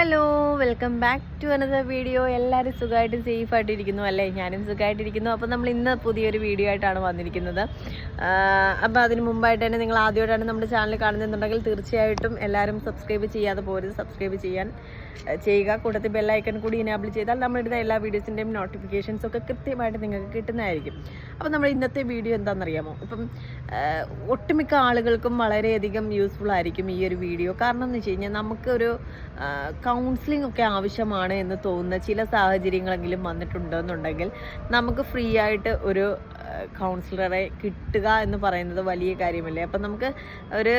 Hello welcome back to another video. എല്ലാവരും സുഖമായിട്ടും സേഫായിട്ട് ആയിട്ടിരിക്കുന്നു അല്ലേ? ഞാനും സുഖമായിട്ടിരിക്കുന്നു. അപ്പോൾ നമ്മൾ ഇന്ന് പുതിയൊരു വീഡിയോ ആയിട്ടാണ് വന്നിരിക്കുന്നത്. അപ്പോൾ അതിന് മുമ്പായിട്ട് തന്നെ നിങ്ങൾ ആദ്യമായിട്ടാണ് നമ്മുടെ ചാനൽ കാണുന്നുണ്ടെങ്കിൽ തീർച്ചയായിട്ടും എല്ലാവരും സബ്സ്ക്രൈബ് ചെയ്യാതെ പോരുത്. സബ്സ്ക്രൈബ് ചെയ്യാൻ ചെയ്യുക. കൂട്ടത്തിൽ ബെല്ലൈക്കൺ കൂടി ഇനാബിൾ ചെയ്താൽ നമ്മളിടുന്ന എല്ലാ വീഡിയോസിന്റെയും നോട്ടിഫിക്കേഷൻസ് ഒക്കെ കൃത്യമായിട്ട് നിങ്ങൾക്ക് കിട്ടുന്നതായിരിക്കും. അപ്പോൾ നമ്മൾ ഇന്നത്തെ വീഡിയോ എന്താണെന്നറിയാമോ? ഇപ്പം ഒട്ടുമിക്ക ആളുകൾക്കും വളരെയധികം യൂസ്ഫുൾ ആയിരിക്കും ഈ ഒരു വീഡിയോ. കാരണം എന്ന് വെച്ച് കഴിഞ്ഞാൽ നമുക്കൊരു കൗൺസിലിംഗ് ഒക്കെ ആവശ്യമാണ് എന്ന് തോന്നുന്ന ചില സാഹചര്യങ്ങളെങ്കിലും വന്നിട്ടുണ്ടെന്നുണ്ടെങ്കിൽ നമുക്ക് ഫ്രീ ആയിട്ട് ഒരു കൗൺസിലറെ കിട്ടുക എന്ന് പറയുന്നത് വലിയ കാര്യമല്ലേ? അപ്പം നമുക്ക് ഒരു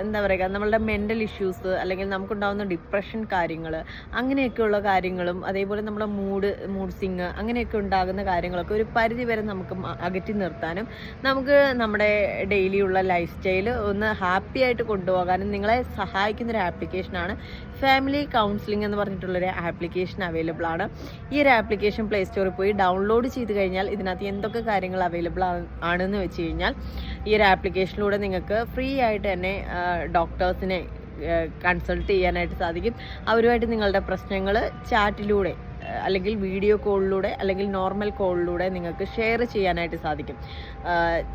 എന്താ പറയുക നമ്മളുടെ മെന്റൽ ഇഷ്യൂസ് അല്ലെങ്കിൽ നമുക്കുണ്ടാകുന്ന ഡിപ്രഷൻ കാര്യങ്ങൾ അങ്ങനെയൊക്കെയുള്ള കാര്യങ്ങളും അതേപോലെ നമ്മുടെ മൂഡ് മൂഡ് സിങ് അങ്ങനെയൊക്കെ ഉണ്ടാകുന്ന കാര്യങ്ങളൊക്കെ ഒരു പരിധി വരെ നമുക്ക് അകറ്റി നിർത്താനും നമുക്ക് നമ്മുടെ ഡെയിലിയുള്ള ലൈഫ് സ്റ്റൈൽ ഒന്ന് ഹാപ്പി ആയിട്ട് കൊണ്ടുപോകാനും നിങ്ങളെ സഹായിക്കുന്ന ഒരു ആപ്ലിക്കേഷനാണ് ഫാമിലി കൗൺസിലിംഗ് എന്ന് പറഞ്ഞിട്ടുള്ളൊരു ആപ്ലിക്കേഷൻ അവൈലബിൾ ആണ്. ഈ ഒരു ആപ്ലിക്കേഷൻ പ്ലേ സ്റ്റോറിൽ പോയി ഡൗൺലോഡ് ചെയ്ത് കഴിഞ്ഞാൽ ഇതിനകത്ത് എന്തൊക്കെ കാര്യങ്ങൾ അവൈലബിൾ ആണെന്ന് വെച്ച് കഴിഞ്ഞാൽ ഈ ഒരു ആപ്ലിക്കേഷനിലൂടെ നിങ്ങൾക്ക് ഫ്രീ ആയിട്ട് തന്നെ ഡോക്ടേഴ്സിനെ കൺസൾട്ട് ചെയ്യാനായിട്ട് സാധിക്കും. അവരുമായിട്ട് നിങ്ങളുടെ പ്രശ്നങ്ങൾ ചാറ്റിലൂടെ അല്ലെങ്കിൽ വീഡിയോ കോളിലൂടെ അല്ലെങ്കിൽ നോർമൽ കോളിലൂടെ നിങ്ങൾക്ക് ഷെയർ ചെയ്യാനായിട്ട് സാധിക്കും.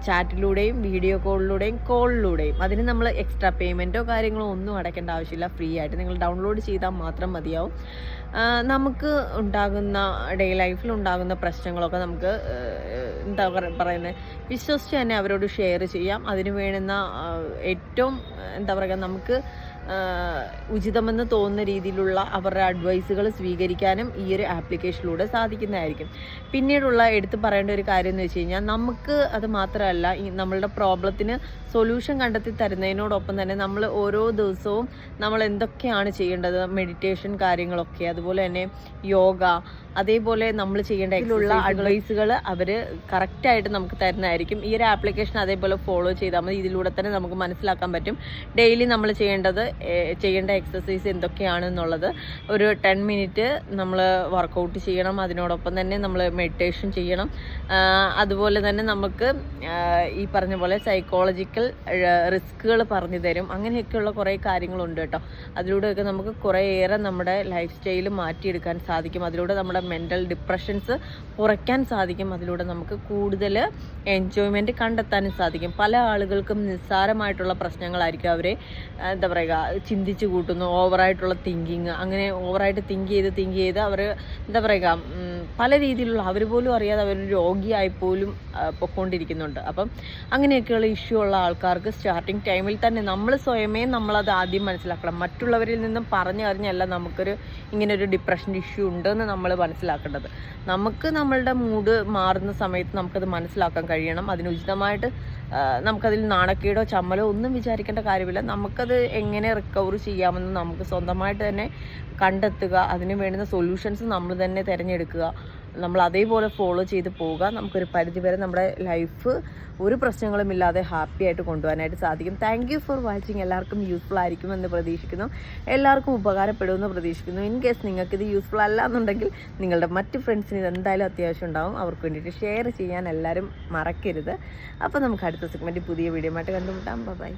ചാറ്റിലൂടെയും വീഡിയോ കോളിലൂടെയും കോളിലൂടെയും. അതിന് നമ്മൾ എക്സ്ട്രാ പേയ്മെന്റോ കാര്യങ്ങളോ ഒന്നും അടയ്ക്കേണ്ട ആവശ്യമില്ല. ഫ്രീ ആയിട്ട് നിങ്ങൾ ഡൗൺലോഡ് ചെയ്താൽ മാത്രം മതിയാവും. നമുക്ക് ഉണ്ടാകുന്ന ഡേ ലൈഫിൽ ഉണ്ടാകുന്ന പ്രശ്നങ്ങളൊക്കെ നമുക്ക് എന്താ പറ- പറയുന്നത്? വിശ്വസിച്ച് തന്നെ അവരോട് ഷെയർ ചെയ്യാം. അതിന് വേണ്ടുന്ന ഏറ്റവും എന്താ പറയുക നമുക്ക് ഉചിതമെന്ന് തോന്നുന്ന രീതിയിലുള്ള അവരുടെ അഡ്വൈസുകൾ സ്വീകരിക്കാനും ഈ ഒരു ആപ്ലിക്കേഷനിലൂടെ സാധിക്കുന്നതായിരിക്കും. പിന്നീടുള്ള എടുത്തു പറയേണ്ട ഒരു കാര്യം എന്ന് വെച്ച് കഴിഞ്ഞാൽ നമുക്ക് അത് മാത്രമല്ല ഈ നമ്മളുടെ പ്രോബ്ലത്തിന് സൊല്യൂഷൻ കണ്ടെത്തി തരുന്നതിനോടൊപ്പം തന്നെ നമ്മൾ ഓരോ ദിവസവും നമ്മൾ എന്തൊക്കെയാണ് ചെയ്യേണ്ടത്? മെഡിറ്റേഷൻ കാര്യങ്ങളൊക്കെ അതുപോലെ തന്നെ യോഗ അതേപോലെ നമ്മൾ ചെയ്യേണ്ട ഇതിലുള്ള അഡ്വൈസുകൾ അവർ കറക്റ്റായിട്ട് നമുക്ക് തരുന്നതായിരിക്കും. ഈ ഒരു ആപ്ലിക്കേഷൻ അതേപോലെ ഫോളോ ചെയ്താൽ മതി. ഇതിലൂടെ തന്നെ നമുക്ക് മനസ്സിലാക്കാൻ പറ്റും. ഡെയിലി നമ്മൾ ചെയ്യേണ്ടത് ചെയ്യേണ്ട എക്സസൈസ് എന്തൊക്കെയാണെന്നുള്ളത് ഒരു ടെൻ മിനിറ്റ് നമ്മൾ വർക്കൗട്ട് ചെയ്യണം. അതിനോടൊപ്പം തന്നെ നമ്മൾ മെഡിറ്റേഷൻ ചെയ്യണം. അതുപോലെ തന്നെ നമുക്ക് ഈ പറഞ്ഞ പോലെ സൈക്കോളജിക്കൽ റിസ്ക്കുകൾ പറഞ്ഞു തരും. അങ്ങനെയൊക്കെയുള്ള കുറേ കാര്യങ്ങളുണ്ട് കേട്ടോ. അതിലൂടെയൊക്കെ നമുക്ക് കുറേയേറെ നമ്മുടെ ലൈഫ് സ്റ്റൈൽ മാറ്റിയെടുക്കാൻ സാധിക്കും. അതിലൂടെ നമ്മുടെ മെന്റൽ ഡിപ്രഷൻസ് കുറയ്ക്കാൻ സാധിക്കും. അതിലൂടെ നമുക്ക് കൂടുതൽ എൻജോയ്മെന്റ് കണ്ടെത്താനും സാധിക്കും. പല ആളുകൾക്കും നിസ്സാരമായിട്ടുള്ള പ്രശ്നങ്ങളായിരിക്കും അവരെ എന്താ പറയുക ചിന്തിച്ച് കൂട്ടുന്നു. ഓവറായിട്ടുള്ള തിങ്കിങ് അങ്ങനെ ഓവറായിട്ട് തിങ്ക് ചെയ്ത് തിങ്ക് ചെയ്ത് അവർ എന്താ പറയുക പല രീതിയിലുള്ള അവർ പോലും അറിയാതെ അവർ രോഗിയായി പോലും പൊക്കോണ്ടിരിക്കുന്നുണ്ട്. അപ്പം അങ്ങനെയൊക്കെയുള്ള ഇഷ്യൂ ഉള്ള ആൾക്കാർക്ക് സ്റ്റാർട്ടിങ് ടൈമിൽ തന്നെ നമ്മൾ സ്വയമേ നമ്മളത് ആദ്യം മനസ്സിലാക്കണം. മറ്റുള്ളവരിൽ നിന്നും പറഞ്ഞു അറിഞ്ഞല്ല നമുക്കൊരു ഇങ്ങനൊരു ഡിപ്രഷന്റെ ഡിപ്രഷൻ ഇഷ്യൂ ഉണ്ടെന്ന് നമ്മൾ മനസ്സിലാക്കേണ്ടത്. നമുക്ക് നമ്മളുടെ മൂഡ് മാറുന്ന സമയത്ത് നമുക്കത് മനസ്സിലാക്കാൻ കഴിയണം. അതിന് ഉചിതമായിട്ട് നമുക്കതിൽ നാണക്കേടോ ചമ്മലോ ഒന്നും വിചാരിക്കേണ്ട കാര്യമില്ല. നമുക്കത് എങ്ങനെ റിക്കവർ ചെയ്യാമെന്ന് നമുക്ക് സ്വന്തമായിട്ട് തന്നെ കണ്ടെത്തുക. അതിന് വേണ്ടുന്ന സൊല്യൂഷൻസ് നമ്മൾ തന്നെ തിരഞ്ഞെടുക്കുക. നമ്മൾ അതേപോലെ ഫോളോ ചെയ്ത് പോവുക. നമുക്കൊരു പരിധിവരെ നമ്മുടെ ലൈഫ് ഒരു പ്രശ്നങ്ങളും ഇല്ലാതെ ഹാപ്പി ആയിട്ട് കൊണ്ടുപോകാനായിട്ട് സാധിക്കും. താങ്ക് യു ഫോർ വാച്ചിങ് എല്ലാവർക്കും യൂസ്ഫുൾ ആയിരിക്കുമെന്ന് പ്രതീക്ഷിക്കുന്നു. എല്ലാവർക്കും ഉപകാരപ്പെടുമെന്ന് പ്രതീക്ഷിക്കുന്നു. ഇൻ കേസ് നിങ്ങൾക്ക് ഇത് യൂസ്ഫുൾ അല്ല എന്നുണ്ടെങ്കിൽ നിങ്ങളുടെ മറ്റ് ഫ്രണ്ട്സിന് ഇത് എന്തായാലും അത്യാവശ്യം ഉണ്ടാവും. അവർക്ക് വേണ്ടിയിട്ട് ഷെയർ ചെയ്യാൻ എല്ലാവരും മറക്കരുത്. അപ്പോൾ നമുക്ക് അടുത്ത സെഗ്മെന്റ് പുതിയ വീഡിയോ ആയിട്ട് കണ്ടുമുട്ടാം. ബൈ